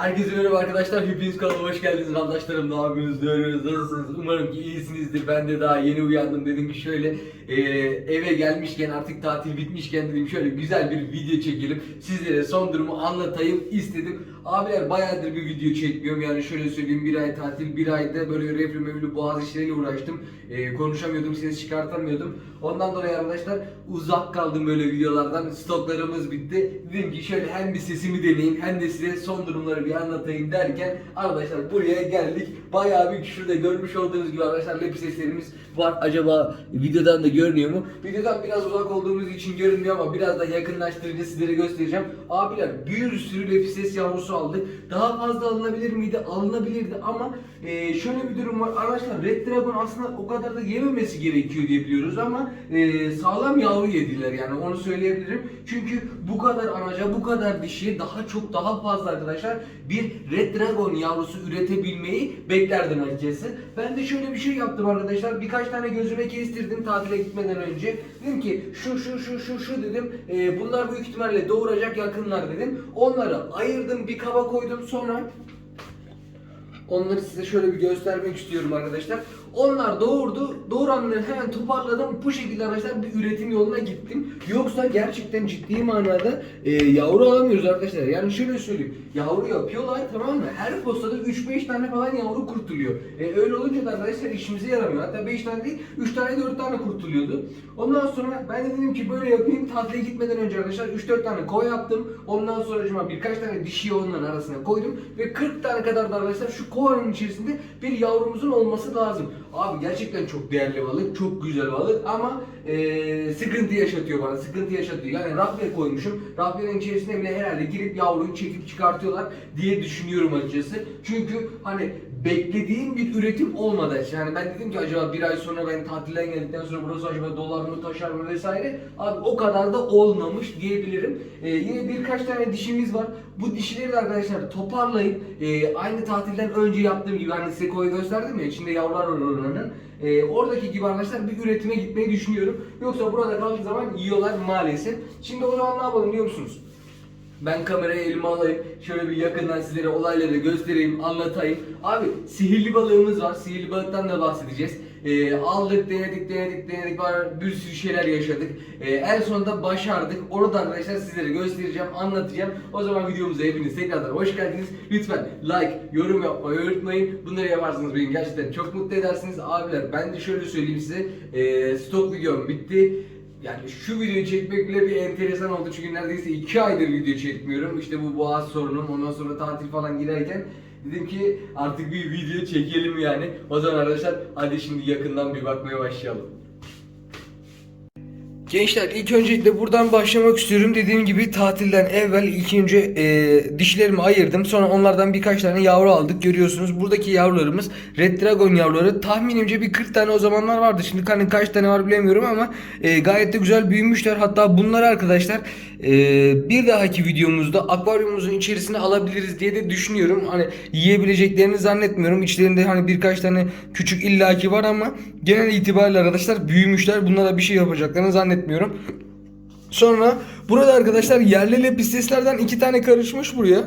Herkese merhaba arkadaşlar. Hepiniz kanalıma hoş geldiniz kardeşlerim. Ne yapıyorsunuz? Ne? Nasılsınız? Umarım ki iyisinizdir. Ben de daha yeni uyandım. Dedim ki şöyle e, eve gelmişken artık tatil bitmişken dedim şöyle güzel bir video çekelim. Sizlere son durumu anlatayım istedim. Abiler bayağıdır bir video çekmiyorum. Yani şöyle söyleyeyim bir ay tatil, bir ayda böyle reflü mevlü boğaz işleriyle uğraştım. E, konuşamıyordum, ses çıkartamıyordum. Ondan dolayı arkadaşlar uzak kaldım böyle videolardan. Stoklarımız bitti. Dedim ki şöyle hem bir sesimi deneyeyim hem de size son durumları bir anlatayım derken arkadaşlar buraya geldik. Bayağı bir şurada görmüş olduğunuz gibi arkadaşlar lep seslerimiz var. Acaba videodan da görünüyor mu? Videodan biraz uzak olduğumuz için görünmüyor ama biraz da yakınlaştırınca sizlere göstereceğim. Abiler bir sürü lepises yavrusu aldık. Daha fazla alınabilir miydi? Alınabilirdi ama e, şöyle bir durum var. Arkadaşlar Red Dragon aslında o kadar da yememesi gerekiyor diye biliyoruz ama e, sağlam yavru yediler yani onu söyleyebilirim. Çünkü bu kadar anaca bu kadar dişiye daha çok daha fazla arkadaşlar bir Red Dragon yavrusu üretebilmeyi beklerdim açıkçası. Ben de şöyle bir şey yaptım arkadaşlar. Birkaç tane gözüme kestirdim tatile gitmeden önce. Dedim ki şu şu şu şu şu dedim. e, bunlar büyük ihtimalle doğuracak yakınlar dedim. Onları ayırdım bir kaba koydum sonra Onları size şöyle bir göstermek istiyorum arkadaşlar. Onlar doğurdu. Doğuranları hemen toparladım. Bu şekilde arkadaşlar bir üretim yoluna gittim. Yoksa gerçekten ciddi manada e, yavru alamıyoruz arkadaşlar. Yani şöyle söyleyeyim. Yavru yapıyorlar tamam mı? Her postada 3-5 tane falan yavru kurtuluyor. E, öyle olunca da arkadaşlar işimize yaramıyor. Hatta 5 tane değil 3 tane 4 tane kurtuluyordu. Ondan sonra ben de dedim ki böyle yapayım. Tatile gitmeden önce arkadaşlar 3-4 tane koy yaptım. Ondan sonra birkaç tane dişi onların arasına koydum. Ve 40 tane kadar da arkadaşlar şu kovanın içerisinde bir yavrumuzun olması lazım. Abi gerçekten çok değerli balık, çok güzel balık ama eee, sıkıntı yaşatıyor bana, sıkıntı yaşatıyor. Yani rafya koymuşum, rafyanın içerisine bile herhalde girip yavruyu çekip çıkartıyorlar diye düşünüyorum açıkçası. Çünkü hani beklediğim bir üretim olmadı. Yani ben dedim ki acaba bir ay sonra ben tatilden geldikten sonra burası acaba dolar mı taşar mı vesaire. Abi o kadar da olmamış diyebilirim. Eee, yine birkaç tane dişimiz var. Bu dişileri de arkadaşlar toparlayıp eee, aynı tatilden önce yaptığım gibi hani size koyu gösterdim ya içinde yavrular var oranın. Eee, oradaki gibi arkadaşlar bir üretime gitmeyi düşünüyorum. Yoksa burada kaldığı zaman yiyorlar maalesef. Şimdi o zaman ne yapalım biliyor musunuz? Ben kamerayı elime alayım. Şöyle bir yakından sizlere olayları göstereyim, anlatayım. Abi sihirli balığımız var. Sihirli balıktan da bahsedeceğiz. Ee, aldık, denedik, denedik, denedik. Var bir sürü şeyler yaşadık. Ee, en sonunda başardık. Orada arkadaşlar sizlere göstereceğim, anlatacağım. O zaman videomuza hepiniz tekrardan hoş geldiniz. Lütfen like, yorum yapmayı unutmayın. Bunları yaparsanız beni gerçekten çok mutlu edersiniz. Abiler ben de şöyle söyleyeyim size. Ee, stok videom bitti. Yani şu videoyu çekmek bile bir enteresan oldu çünkü neredeyse 2 aydır video çekmiyorum. İşte bu boğaz sorunum ondan sonra tatil falan girerken dedim ki artık bir video çekelim yani. O zaman arkadaşlar hadi şimdi yakından bir bakmaya başlayalım. Gençler ilk öncelikle buradan başlamak istiyorum. Dediğim gibi tatilden evvel ilk önce e, dişlerimi ayırdım. Sonra onlardan birkaç tane yavru aldık. Görüyorsunuz buradaki yavrularımız Red Dragon yavruları. Tahminimce bir 40 tane o zamanlar vardı. Şimdi hani kaç tane var bilemiyorum ama e, gayet de güzel büyümüşler. Hatta bunları arkadaşlar e, bir dahaki videomuzda akvaryumumuzun içerisine alabiliriz diye de düşünüyorum. Hani yiyebileceklerini zannetmiyorum. İçlerinde hani birkaç tane küçük illaki var ama genel itibariyle arkadaşlar büyümüşler. Bunlara bir şey yapacaklarını zannetmiyorum. Sonra burada arkadaşlar yerli lepisteslerden iki tane karışmış buraya.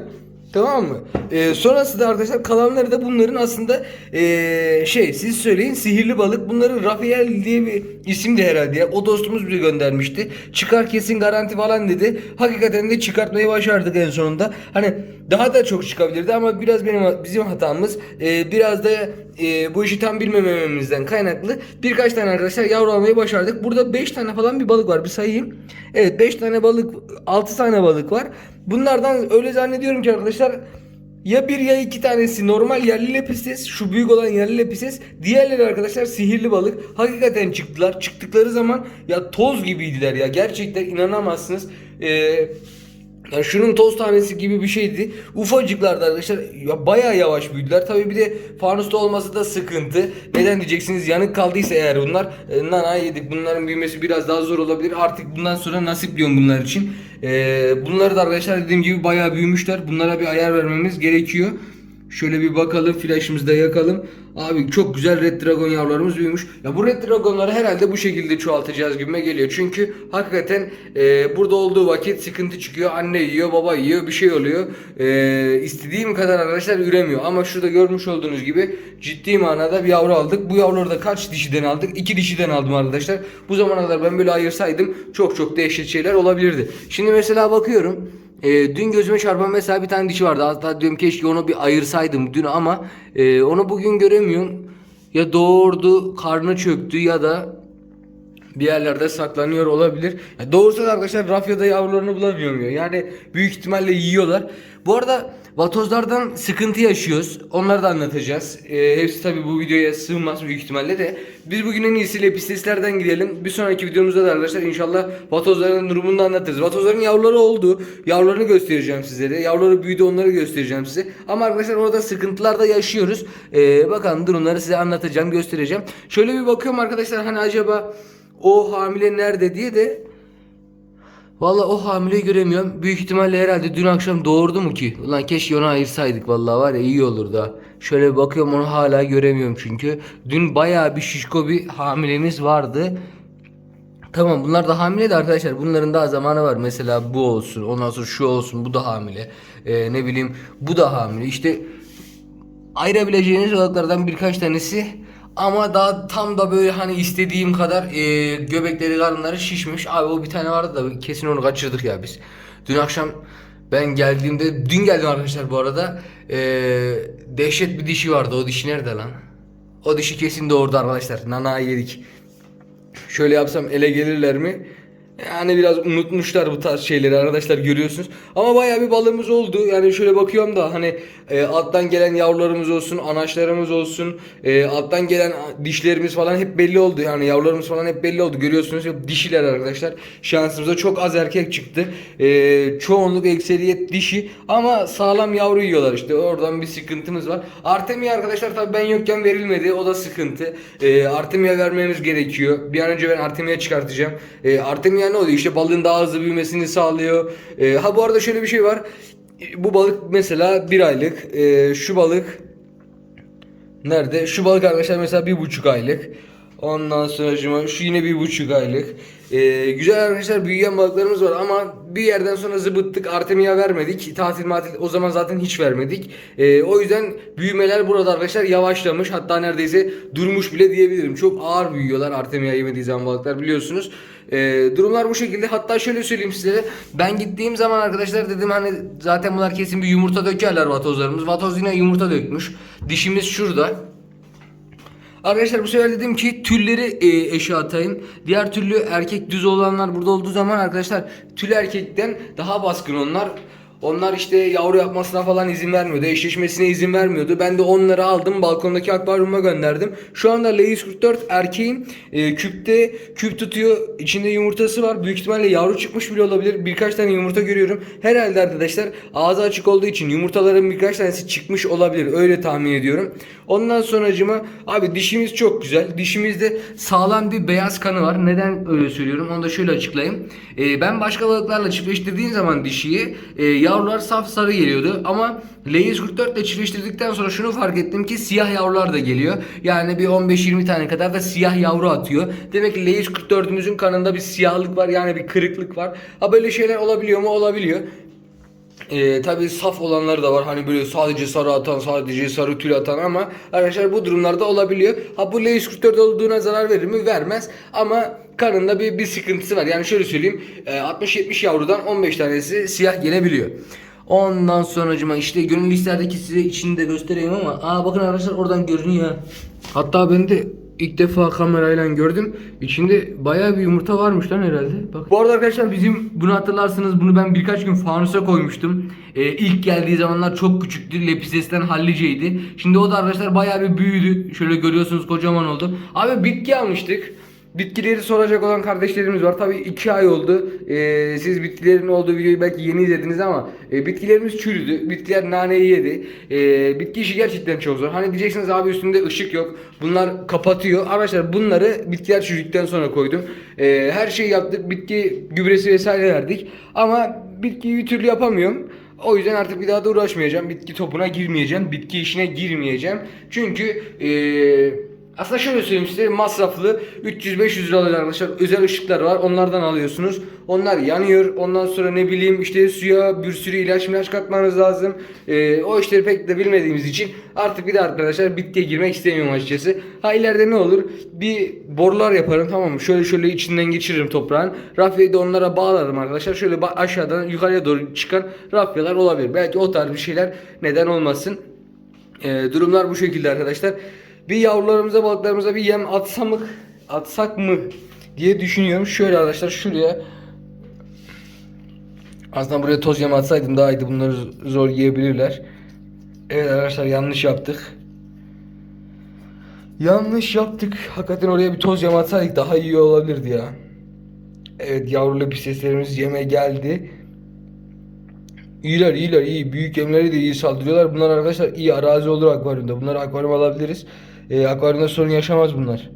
Tamam mı? Ee, sonrasında arkadaşlar kalanları da bunların aslında ee, şey siz söyleyin sihirli balık. Bunların Rafael diye bir isim de herhalde ya. O dostumuz bize göndermişti. Çıkar kesin garanti falan dedi. Hakikaten de çıkartmayı başardık en sonunda. Hani daha da çok çıkabilirdi ama biraz benim bizim hatamız. Ee, biraz da ee, bu işi tam bilmememizden kaynaklı birkaç tane arkadaşlar yavru almayı başardık. Burada 5 tane falan bir balık var. Bir sayayım. Evet 5 tane balık 6 tane balık var. Bunlardan öyle zannediyorum ki arkadaşlar ya bir ya iki tanesi normal yerli lepistes, şu büyük olan yerli lepistes, diğerleri arkadaşlar sihirli balık. Hakikaten çıktılar. Çıktıkları zaman ya toz gibiydiler ya. Gerçekten inanamazsınız. Eee yani şunun toz tanesi gibi bir şeydi. Ufacıklardı arkadaşlar. Ya bayağı yavaş büyüdüler. Tabii bir de fanusta olması da sıkıntı. Neden diyeceksiniz? Yanık kaldıysa eğer bunlar. E, nana yedik. Bunların büyümesi biraz daha zor olabilir. Artık bundan sonra nasip diyorum bunlar için. E, bunları da arkadaşlar dediğim gibi bayağı büyümüşler. Bunlara bir ayar vermemiz gerekiyor. Şöyle bir bakalım flaşımızı da yakalım. Abi çok güzel Red Dragon yavrularımız büyümüş. Ya bu Red Dragon'ları herhalde bu şekilde çoğaltacağız gibime geliyor. Çünkü hakikaten e, burada olduğu vakit sıkıntı çıkıyor. Anne yiyor, baba yiyor, bir şey oluyor. E, istediğim kadar arkadaşlar üremiyor. Ama şurada görmüş olduğunuz gibi ciddi manada bir yavru aldık. Bu yavruları da kaç dişiden aldık? İki dişiden aldım arkadaşlar. Bu zamana kadar ben böyle ayırsaydım çok çok dehşet şeyler olabilirdi. Şimdi mesela bakıyorum. E, dün gözüme çarpan mesela bir tane dişi vardı. Hatta diyorum keşke onu bir ayırsaydım dün ama e, onu bugün göremiyorum. Ya doğurdu, karnı çöktü ya da bir yerlerde saklanıyor olabilir. Ya doğrusu da arkadaşlar rafyada yavrularını bulamıyorum ya. Yani büyük ihtimalle yiyorlar. Bu arada vatozlardan sıkıntı yaşıyoruz. Onları da anlatacağız. Ee, hepsi tabi bu videoya sığmaz büyük ihtimalle de. Biz bugün en iyisi lepisteslerden gidelim. Bir sonraki videomuzda da arkadaşlar inşallah vatozların durumunu anlatırız. Vatozların yavruları oldu. Yavrularını göstereceğim sizlere. Yavruları büyüdü onları göstereceğim size. Ama arkadaşlar orada sıkıntılar da yaşıyoruz. Ee, bakalım durumları size anlatacağım, göstereceğim. Şöyle bir bakıyorum arkadaşlar hani acaba o hamile nerede diye de Valla o hamileyi göremiyorum. Büyük ihtimalle herhalde dün akşam doğurdu mu ki? Ulan keşke onu ayırsaydık vallahi var ya iyi olurdu ha. Şöyle bakıyorum onu hala göremiyorum çünkü. Dün bayağı bir şişko bir hamilemiz vardı. Tamam bunlar da hamile de arkadaşlar bunların daha zamanı var. Mesela bu olsun ondan sonra şu olsun bu da hamile. Ee, ne bileyim bu da hamile. İşte ayırabileceğiniz balıklardan birkaç tanesi ama daha tam da böyle hani istediğim kadar e, göbekleri karınları şişmiş. Abi o bir tane vardı da kesin onu kaçırdık ya biz. Dün akşam ben geldiğimde dün geldim arkadaşlar bu arada e, dehşet bir dişi vardı. O dişi nerede lan? O dişi kesin doğurdu arkadaşlar. Nana yedik. Şöyle yapsam ele gelirler mi? Yani biraz unutmuşlar bu tarz şeyleri arkadaşlar görüyorsunuz. Ama bayağı bir balığımız oldu. Yani şöyle bakıyorum da hani e, alttan gelen yavrularımız olsun, anaçlarımız olsun, e, alttan gelen dişlerimiz falan hep belli oldu. Yani yavrularımız falan hep belli oldu. Görüyorsunuz hep dişiler arkadaşlar. Şansımıza çok az erkek çıktı. E, çoğunluk ekseriyet dişi ama sağlam yavru yiyorlar işte. Oradan bir sıkıntımız var. Artemia arkadaşlar tabii ben yokken verilmedi. O da sıkıntı. E, Artemia vermemiz gerekiyor. Bir an önce ben Artemia çıkartacağım. E, Artemia ne oluyor? İşte balığın daha hızlı büyümesini sağlıyor. E, ha bu arada şöyle bir şey var. Bu balık mesela bir aylık. E, şu balık nerede? Şu balık arkadaşlar mesela bir buçuk aylık. Ondan sonra şu yine bir buçuk aylık. Ee, güzel arkadaşlar büyüyen balıklarımız var ama bir yerden sonra zıbıttık Artemia vermedik. Tatil matil o zaman zaten hiç vermedik. Ee, o yüzden büyümeler burada arkadaşlar yavaşlamış. Hatta neredeyse durmuş bile diyebilirim. Çok ağır büyüyorlar Artemia yemediği zaman balıklar biliyorsunuz. Ee, durumlar bu şekilde. Hatta şöyle söyleyeyim size. Ben gittiğim zaman arkadaşlar dedim hani zaten bunlar kesin bir yumurta dökerler vatozlarımız. Vatoz yine yumurta dökmüş. Dişimiz şurada. Arkadaşlar bu sefer dedim ki tülleri e, eşe atayım. Diğer türlü erkek düz olanlar burada olduğu zaman arkadaşlar tül erkekten daha baskın onlar. Onlar işte yavru yapmasına falan izin vermiyordu. Eşleşmesine izin vermiyordu. Ben de onları aldım balkondaki akvaryuma gönderdim. Şu anda Leis 44 erkeğim. E, küpte küp tutuyor. İçinde yumurtası var. Büyük ihtimalle yavru çıkmış bile olabilir. Birkaç tane yumurta görüyorum. Herhalde arkadaşlar ağzı açık olduğu için yumurtaların birkaç tanesi çıkmış olabilir. Öyle tahmin ediyorum. Ondan sonracıma abi dişimiz çok güzel. Dişimizde sağlam bir beyaz kanı var. Neden öyle söylüyorum? Onu da şöyle açıklayayım. E, ben başka balıklarla çiftleştirdiğim zaman dişiyi e, yavrular saf sarı geliyordu ama Leis 44 ile çiftleştirdikten sonra şunu fark ettim ki siyah yavrular da geliyor. Yani bir 15-20 tane kadar da siyah yavru atıyor. Demek ki Leis 44'ümüzün kanında bir siyahlık var yani bir kırıklık var. Ha böyle şeyler olabiliyor mu? Olabiliyor. Ee, tabii saf olanları da var. Hani böyle sadece sarı atan, sadece sarı tül atan ama arkadaşlar bu durumlarda olabiliyor. Ha bu L144 olduğuna zarar verir mi? Vermez. Ama kanında bir, bir sıkıntısı var. Yani şöyle söyleyeyim. e, 60-70 yavrudan 15 tanesi siyah gelebiliyor. Ondan sonracıma işte gönül listelerdeki size içini de göstereyim ama aa bakın arkadaşlar oradan görünüyor. Hatta ben de ilk defa kamerayla gördüm. İçinde bayağı bir yumurta varmış lan herhalde. Bak. Bu arada arkadaşlar bizim bunu hatırlarsınız bunu ben birkaç gün fanusa koymuştum. Ee, ilk geldiği zamanlar çok küçüktü. Lepises'ten halliceydi. Şimdi o da arkadaşlar bayağı bir büyüdü. Şöyle görüyorsunuz kocaman oldu. Abi bitki almıştık. Bitkileri soracak olan kardeşlerimiz var. Tabii iki ay oldu. Ee, siz bitkilerin olduğu videoyu belki yeni izlediniz ama e, bitkilerimiz çürüdü. Bitkiler naneyi yedi. E, bitki işi gerçekten çok zor. Hani diyeceksiniz abi üstünde ışık yok. Bunlar kapatıyor. Arkadaşlar bunları bitkiler çürüdükten sonra koydum. E, her şeyi yaptık. Bitki gübresi vesaire verdik. Ama bitkiyi bir türlü yapamıyorum. O yüzden artık bir daha da uğraşmayacağım. Bitki topuna girmeyeceğim. Bitki işine girmeyeceğim. Çünkü eee aslında şöyle söyleyeyim size masraflı 300-500 liralık arkadaşlar özel ışıklar var onlardan alıyorsunuz. Onlar yanıyor ondan sonra ne bileyim işte suya bir sürü ilaç ilaç katmanız lazım. Ee, o işleri pek de bilmediğimiz için artık bir de arkadaşlar bitkiye girmek istemiyorum açıkçası. Ha ileride ne olur bir borular yaparım tamam mı? Şöyle şöyle içinden geçiririm toprağın. Rafyayı da onlara bağlarım arkadaşlar. Şöyle aşağıdan yukarıya doğru çıkan rafyalar olabilir. Belki o tarz bir şeyler neden olmasın. Ee, durumlar bu şekilde arkadaşlar. Bir yavrularımıza balıklarımıza bir yem atsak mı, atsak mı diye düşünüyorum. Şöyle arkadaşlar şuraya aslında buraya toz yem atsaydım daha iyiydi. Bunları zor yiyebilirler. Evet arkadaşlar yanlış yaptık. Yanlış yaptık. Hakikaten oraya bir toz yem atsaydık daha iyi olabilirdi ya. Evet yavru lepiseslerimiz yeme geldi. İyiler iyiler iyi. Büyük yemleri de iyi saldırıyorlar. Bunlar arkadaşlar iyi arazi olur akvaryumda. Bunları akvaryum alabiliriz. Ee, akvaryumda sorun yaşamaz bunlar.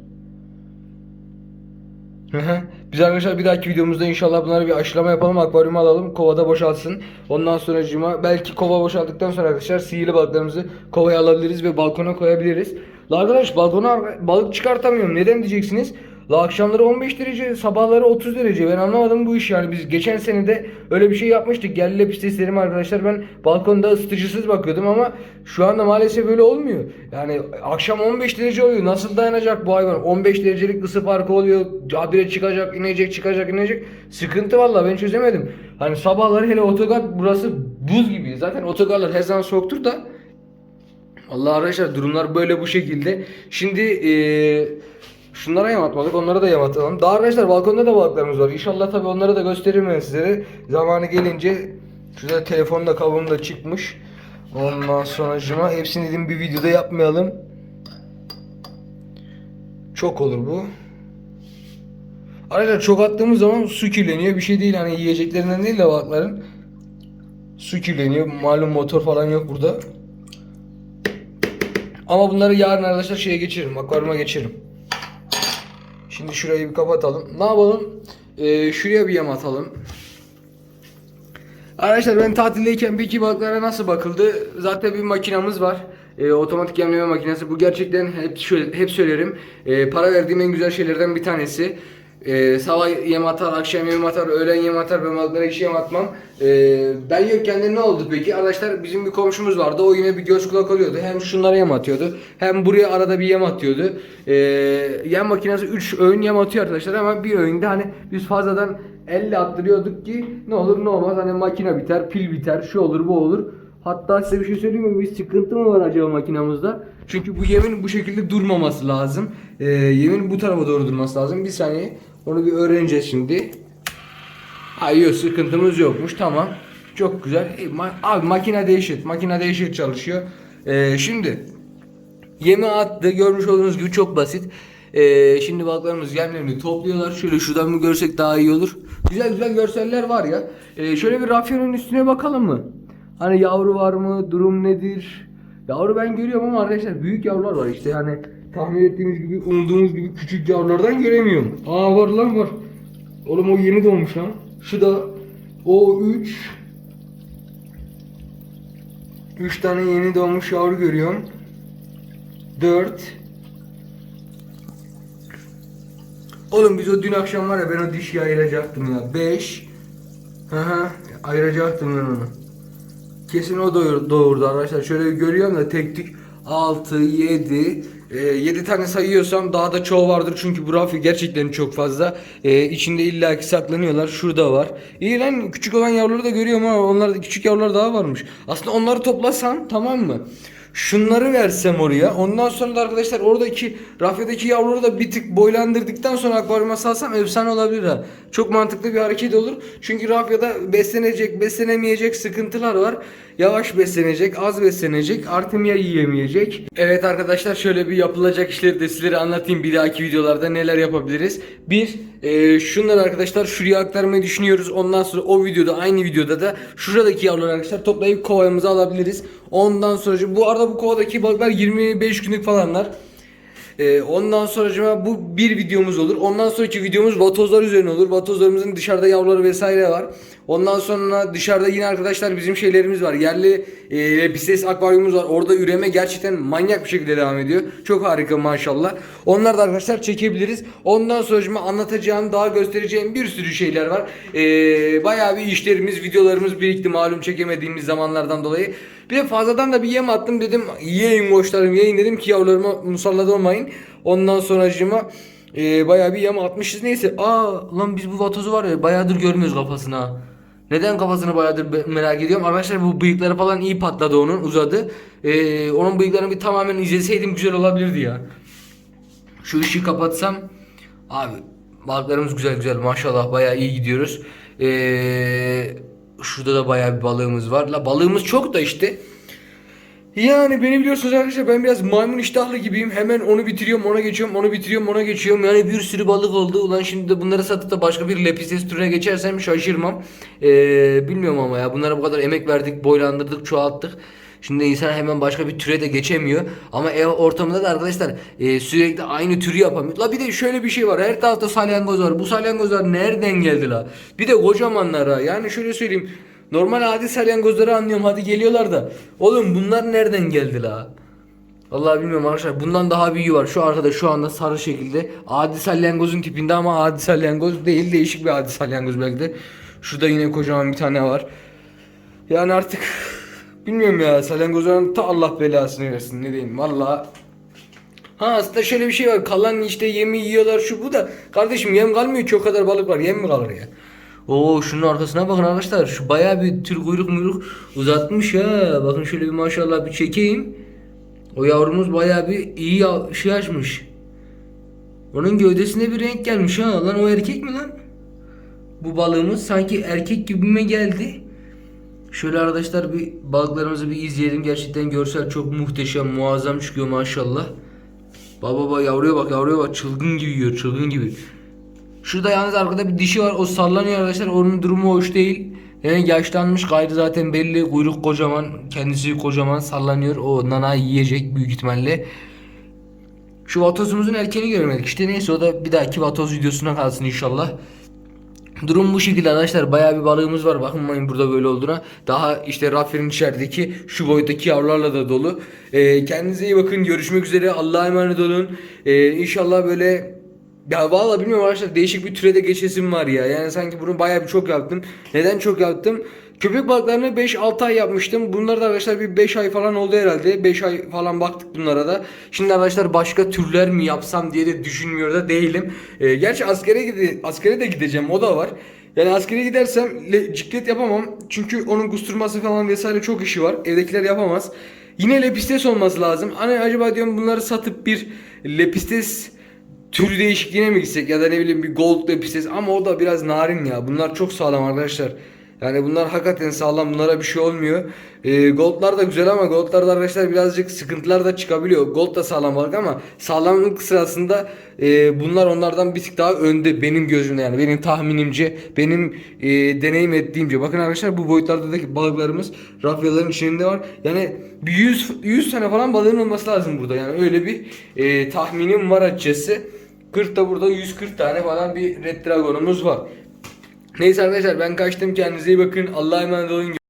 Biz arkadaşlar bir dahaki videomuzda inşallah bunları bir aşılama yapalım. Akvaryuma alalım. Kovada boşalsın. Ondan sonra cuma belki kova boşalttıktan sonra arkadaşlar sihirli balıklarımızı kovaya alabiliriz ve balkona koyabiliriz. La arkadaş balkona balık çıkartamıyorum. Neden diyeceksiniz? La akşamları 15 derece, sabahları 30 derece. Ben anlamadım bu iş yani. Biz geçen sene de öyle bir şey yapmıştık. Yerli lepisteslerim arkadaşlar ben balkonda ısıtıcısız bakıyordum ama şu anda maalesef öyle olmuyor. Yani akşam 15 derece oluyor. Nasıl dayanacak bu hayvan? 15 derecelik ısı farkı oluyor. Habire çıkacak, inecek, çıkacak, inecek. Sıkıntı vallahi ben çözemedim. Hani sabahları hele otogar burası buz gibi. Zaten otogarlar her zaman soğuktur da Allah arkadaşlar durumlar böyle bu şekilde. Şimdi eee şunlara yem atmadık onlara da yem atalım. Daha arkadaşlar balkonda da balıklarımız var. İnşallah tabi onları da gösteririm ben sizlere. Zamanı gelince şurada telefonda kabuğum da çıkmış. Ondan sonra hepsini dedim bir videoda yapmayalım. Çok olur bu. Arkadaşlar çok attığımız zaman su kirleniyor. Bir şey değil hani yiyeceklerinden değil de balıkların. Su kirleniyor. Malum motor falan yok burada. Ama bunları yarın arkadaşlar şeye geçiririm. Akvaryuma geçiririm. Şimdi şurayı bir kapatalım. Ne yapalım? Ee, şuraya bir yem atalım. Arkadaşlar ben tatildeyken peki balıklara nasıl bakıldı? Zaten bir makinamız var. Ee, otomatik yemleme makinesi. Bu gerçekten hep şöyle hep söylerim. Ee, para verdiğim en güzel şeylerden bir tanesi. Ee, sabah yem atar, akşam yem atar, öğlen yem atar. Ben balıklara hiç yem atmam. Ee, ben yokken de ne oldu peki? Arkadaşlar bizim bir komşumuz vardı. O yine bir göz kulak oluyordu. Hem şunlara yem atıyordu. Hem buraya arada bir yem atıyordu. Ee, yem makinesi 3 öğün yem atıyor arkadaşlar ama bir öğünde hani biz fazladan elle attırıyorduk ki ne olur ne olmaz hani makine biter, pil biter, şu olur bu olur. Hatta size bir şey söyleyeyim mi? Bir sıkıntı mı var acaba makinamızda? Çünkü bu yemin bu şekilde durmaması lazım. Ee, yemin bu tarafa doğru durması lazım. Bir saniye. Onu bir öğreneceğiz şimdi. Hayır yok sıkıntımız yokmuş tamam. Çok güzel. E, ma- abi makine değişir. Makine değişir çalışıyor. Ee, şimdi Yemi attı. Görmüş olduğunuz gibi çok basit. Ee, şimdi balıklarımız yemlerini topluyorlar. Şöyle şuradan mı görsek daha iyi olur. Güzel güzel görseller var ya. Ee, şöyle bir rafyanın üstüne bakalım mı? Hani yavru var mı? Durum nedir? Yavru ben görüyorum ama arkadaşlar büyük yavrular var işte. Hani tahmin ettiğimiz gibi, umduğumuz gibi küçük yavrulardan göremiyorum. Aa var lan var. Oğlum o yeni doğmuş lan. Şu da o 3 3 tane yeni doğmuş yavru görüyorum. 4 Oğlum biz o dün akşam var ya ben o dişi ayıracaktım ya. 5 Hı hı ayıracaktım ben onu. Kesin o doğur, doğurdu arkadaşlar. Şöyle görüyorum da tek tek 6 7 7 tane sayıyorsam daha da çoğu vardır çünkü bu rafi gerçekten çok fazla. E, içinde illaki saklanıyorlar. Şurada var. İyi lan küçük olan yavruları da görüyorum ama onlarda küçük yavrular daha varmış. Aslında onları toplasam tamam mı? Şunları versem oraya. Ondan sonra da arkadaşlar oradaki rafyadaki yavruları da bir tık boylandırdıktan sonra akvaryuma salsam efsane olabilir ha. Çok mantıklı bir hareket olur. Çünkü rafyada beslenecek, beslenemeyecek sıkıntılar var. Yavaş beslenecek, az beslenecek, artım ya yiyemeyecek. Evet arkadaşlar şöyle bir yapılacak işleri de sizlere anlatayım bir dahaki videolarda neler yapabiliriz. Bir, e, şunları arkadaşlar şuraya aktarmayı düşünüyoruz. Ondan sonra o videoda aynı videoda da şuradaki yavruları arkadaşlar toplayıp kovamıza alabiliriz. Ondan sonra bu arada bu kovadaki balıklar 25 günlük falanlar. Ee, ondan sonra bu bir videomuz olur. Ondan sonraki videomuz vatozlar üzerine olur. Vatozlarımızın dışarıda yavruları vesaire var. Ondan sonra dışarıda yine arkadaşlar bizim şeylerimiz var. Yerli e, Pisces akvaryumumuz var. Orada üreme gerçekten manyak bir şekilde devam ediyor. Çok harika maşallah. Onlar da arkadaşlar çekebiliriz. Ondan sonra anlatacağım, daha göstereceğim bir sürü şeyler var. Ee, bayağı bir işlerimiz, videolarımız birikti malum çekemediğimiz zamanlardan dolayı. Bir de fazladan da bir yem attım dedim. Yiyin koçlarım yiyin dedim ki yavrularıma musallat olmayın. Ondan sonracığıma e, bayağı bir yem atmışız. Neyse. Aa lan biz bu vatozu var ya bayağıdır görmüyoruz kafasını ha. Neden kafasını bayağıdır merak ediyorum. Arkadaşlar bu bıyıkları falan iyi patladı onun uzadı. Ee, onun bıyıklarını bir tamamen izleseydim güzel olabilirdi ya. Şu ışığı kapatsam abi balıklarımız güzel güzel maşallah bayağı iyi gidiyoruz. Ee, şurada da bayağı bir balığımız var. La balığımız çok da işte. Yani beni biliyorsunuz arkadaşlar ben biraz maymun iştahlı gibiyim. Hemen onu bitiriyorum, ona geçiyorum, onu bitiriyorum, ona geçiyorum. Yani bir sürü balık oldu. Ulan şimdi de bunları satıp da başka bir lepistes türüne geçersem şaşırmam. Ee, bilmiyorum ama ya bunlara bu kadar emek verdik, boylandırdık, çoğalttık. Şimdi insan hemen başka bir türe de geçemiyor. Ama ev ortamında da arkadaşlar e, sürekli aynı türü yapamıyor. La bir de şöyle bir şey var. Her tarafta salyangoz var. Bu salyangozlar nereden geldi la? Bir de kocamanlar ha. Yani şöyle söyleyeyim. Normal adi salyangozları anlıyorum. Hadi geliyorlar da. Oğlum bunlar nereden geldi la? Vallahi bilmiyorum arkadaşlar. Bundan daha büyüğü var. Şu arkada şu anda sarı şekilde. Adi salyangozun tipinde ama adi salyangoz değil. Değişik bir adi salyangoz belki de. Şurada yine kocaman bir tane var. Yani artık bilmiyorum ya salyangozların ta Allah belasını versin ne diyeyim valla. Ha aslında şöyle bir şey var kalan işte yemi yiyorlar şu bu da kardeşim yem kalmıyor ki o kadar balık var yem mi kalır ya? Oo şunun arkasına bakın arkadaşlar şu bayağı bir tür kuyruk muyruk uzatmış ha bakın şöyle bir maşallah bir çekeyim. O yavrumuz bayağı bir iyi ya- şey açmış. Onun gövdesinde bir renk gelmiş ha lan o erkek mi lan? Bu balığımız sanki erkek gibime geldi. Şöyle arkadaşlar bir balıklarımızı bir izleyelim. Gerçekten görsel çok muhteşem, muazzam çıkıyor maşallah. Baba baba yavruya bak yavruya bak çılgın gibi yiyor çılgın gibi. Şurada yalnız arkada bir dişi var o sallanıyor arkadaşlar onun durumu hoş değil. Yani yaşlanmış gayrı zaten belli kuyruk kocaman kendisi kocaman sallanıyor o nana yiyecek büyük ihtimalle. Şu vatozumuzun erkeğini görmedik işte neyse o da bir dahaki vatoz videosuna kalsın inşallah. Durum bu şekilde arkadaşlar. Bayağı bir balığımız var. Bakmayın burada böyle olduğuna. Daha işte raflerin içerideki şu boyuttaki yavrularla da dolu. Ee, kendinize iyi bakın. Görüşmek üzere. Allah'a emanet olun. Ee, inşallah böyle ya vallahi bilmiyorum arkadaşlar değişik bir türe de geçesim var ya. Yani sanki bunu bayağı bir çok yaptım. Neden çok yaptım? Köpek balıklarını 5-6 ay yapmıştım. Bunlar da arkadaşlar bir 5 ay falan oldu herhalde. 5 ay falan baktık bunlara da. Şimdi arkadaşlar başka türler mi yapsam diye de düşünmüyor da değilim. Ee, gerçi askere gide askere de gideceğim o da var. Yani askere gidersem le- ciklet yapamam. Çünkü onun kusturması falan vesaire çok işi var. Evdekiler yapamaz. Yine lepistes olması lazım. Hani acaba diyorum bunları satıp bir lepistes tür değişikliğine mi gitsek ya da ne bileyim bir gold lepistes ama o da biraz narin ya. Bunlar çok sağlam arkadaşlar. Yani bunlar hakikaten sağlam. Bunlara bir şey olmuyor. Ee, goldlar da güzel ama goldlarda arkadaşlar birazcık sıkıntılar da çıkabiliyor. Gold da sağlam balık ama sağlamlık sırasında e, bunlar onlardan bir tık daha önde benim gözümde yani benim tahminimce benim e, deneyim ettiğimce. Bakın arkadaşlar bu boyutlardaki balıklarımız rafyaların içinde var. Yani bir 100 100 tane falan balığın olması lazım burada. Yani öyle bir e, tahminim var açıkçası. 40 da burada 140 tane falan bir Red Dragon'umuz var. Neyse arkadaşlar ben kaçtım kendinize iyi bakın. Allah'a emanet olun.